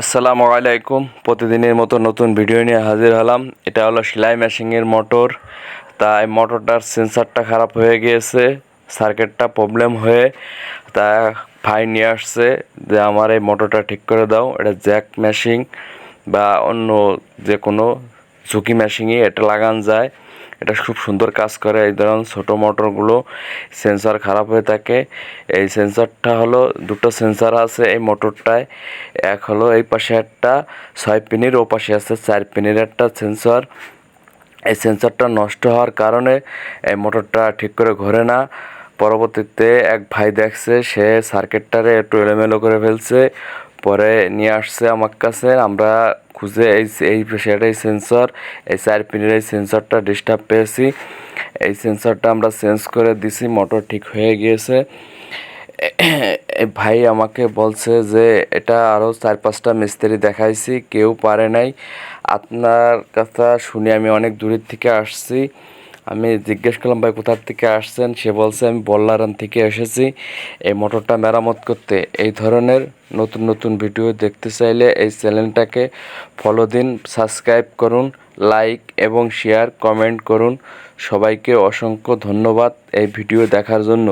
আসসালামু আলাইকুম। প্রতিদিনের মতো নতুন ভিডিও নিয়ে হাজির হলাম। এটা হলো সেলাই মেশিনের মোটর। তাই মোটরটার সেন্সারটা খারাপ হয়ে গিয়েছে, সার্কিটটা প্রবলেম হয়ে তা ভাই নিয়ে আসছে যে আমার এই মোটরটা ঠিক করে দাও। এটা জ্যাক মেশিন বা অন্য যে কোনো ঝুঁকি মেশিনই এটা লাগান যায়। এটা খুব সুন্দর কাজ করে এই ধরনের ছোটো মোটরগুলো। সেন্সর খারাপ হয়ে থাকে। এই সেন্সরটা হলো, দুটো সেন্সর আছে এই মোটরটায়। এক হলো এই পাশে একটা, ছয় পিনের ও পাশে আছে, চার পিনের একটা সেন্সর। এই সেন্সরটা নষ্ট হওয়ার কারণে এই মোটরটা ঠিক করে ঘোরে না। পরবর্তীতে এক ভাই দেখছে, সে সার্কিটটারে একটু এলোমেলো করে ফেলছে। পরে নিয়ে আসছে আমার কাছে। আমরা খুঁজে এই এই সেটাই সেন্সর এই চার পিনের এই সেন্সরটা ডিস্টার্ব পেয়েছি। এই সেন্সরটা আমরা চেঞ্জ করে দিছি মোটর ঠিক হয়ে গিয়েছে। ভাই আমাকে বলছে যে, এটা আরও চার পাঁচটা মিস্ত্রি দেখাইছি, কেউ পারে নাই। আপনার কথা শুনে আমি অনেক দূরের থেকে আসছি। আমি জিজ্ঞেস করলাম, ভাই কোথার থেকে আসছেন? সে বলছে, আমি বল্লারান থেকে এসেছি। এই মোটরটা মেরামত করতে। এই ধরনের নতুন নতুন ভিডিও দেখতে চাইলে এই চ্যানেলটাকে ফলো দিন সাবস্ক্রাইব করুন লাইক এবং শেয়ার কমেন্ট করুন। সবাইকে অসংখ্য ধন্যবাদ এই ভিডিও দেখার জন্য।